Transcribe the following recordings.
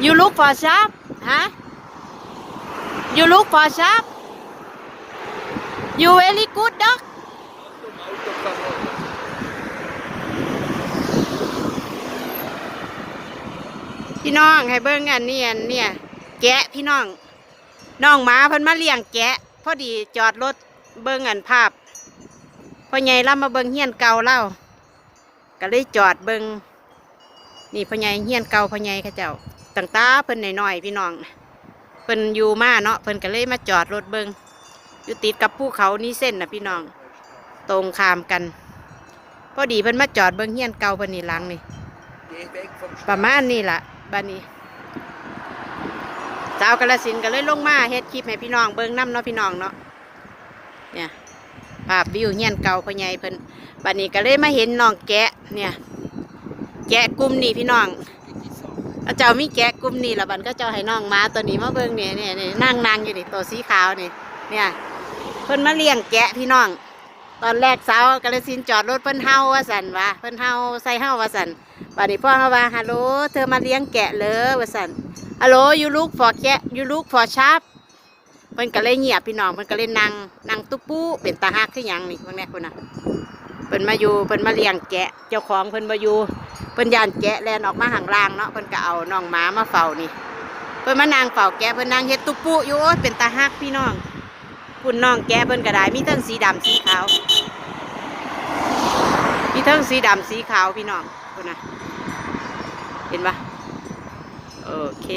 You look for shop, huh? You look for shop. You very good dog. พี่น้องให้เบิ้งอันนี้อันเนี่ยแกะพี่น้องน้องม้าพันมาเลี้ยงแกะ พอดีจอดรถเบิ้งอันภาพพอใหญ่ล่ามาเบิ้งเฮียนเก่าเล่า ก็เลยจอดเบิงนี่พ่อใหญ่เฮียนเก่าพญ่เขาเจ้าต่างตาเพิ่นหน่อยๆพี่น้องเพิ่นอยู่มาเนาะเพิ่นก็เลยมาจอดรถเบิงอยู่ติดกับภูเขานี่เส้นนะพี่น้อง ตรงขามกันพอดีเพิ่นมาจอดเบิงเฮียนเก่าเพิ่นนี่หลังนี่ประมาณนี้ล่ะบ้านนี้สาวกาลสินก็เลยลงมาเฮ็ดคลิปให้พี่น้องเบิงน้ำเนาะพี่น้องเนาะเนี่ย ภาพวิวเฮียนเก่าพ่อใหญ่เพิ่นบ้านนี้ก็เลยมาเห็นน้องแกะเนี่ย แกะกลุ่มนี่พี่น้องเจ้ามีแกะกลุ่มนี่ละบันก็เจ้าให้น้องมาตัวนี้มาเบิ่งเนี่ยเนี่ยเนี่ยนั่งนั่งอยู่นี่ตัวสีขาวนี่เนี่ยเพิ่นมาเลี้ยงแกะพี่น้อง ตอนแรกสาวกาลสินจอดรถเพิ่นเฮาว่าสันวะเพิ่นเฮาใส่เฮาว่าสันป่านนี้พ่อเขาว่าฮัลโหลเธอมาเลี้ยงแกะเลยว่าสันฮัลโหลยูลูกฟอแกะยูลูกฟอชาร์ป พิ่นก็เลยเงียบพี่น้องเพิ่นก็เลยนั่งนั่งตุ๊ปูเป็นตาฮักคือหยังนี่พวกนี้คนน่ะเพิ่นมาอยู่เพิ่นมาเลี้ยงแกะ เจ้าของเพิ่นมาอยู่เพิ่นยานแกะแลนออกมาห่างล่างเนาะเพิ่นก็เอาน้องหมามาเฝ้านี่เพิ่นมานั่งเฝ้าแกะเพิ่นนั่งเฮ็ดตุ๊ปูอยู่โอ้ยเป็นตาฮักพี่น้องคุณน้องแกะเพิ่นก็ได้มีทั้งสีดำสีขาวมีทั้งสีดำสีขาวพี่น้องคนน่ะเห็นปะ โอเค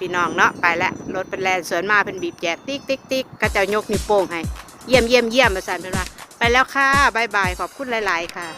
พี่น้องเนาะไปแล้วรถเป็นแลนสวนมาเป็นบีบแจติ๊กติ๊กติ๊กก็จะยกนิ้วโป้งให้ เยี่ยมเยี่ยมเยี่ยมมาสั่นเป็นว่า ไปแล้วค่ะบายบายขอบคุณหลาย ๆ ค่ะ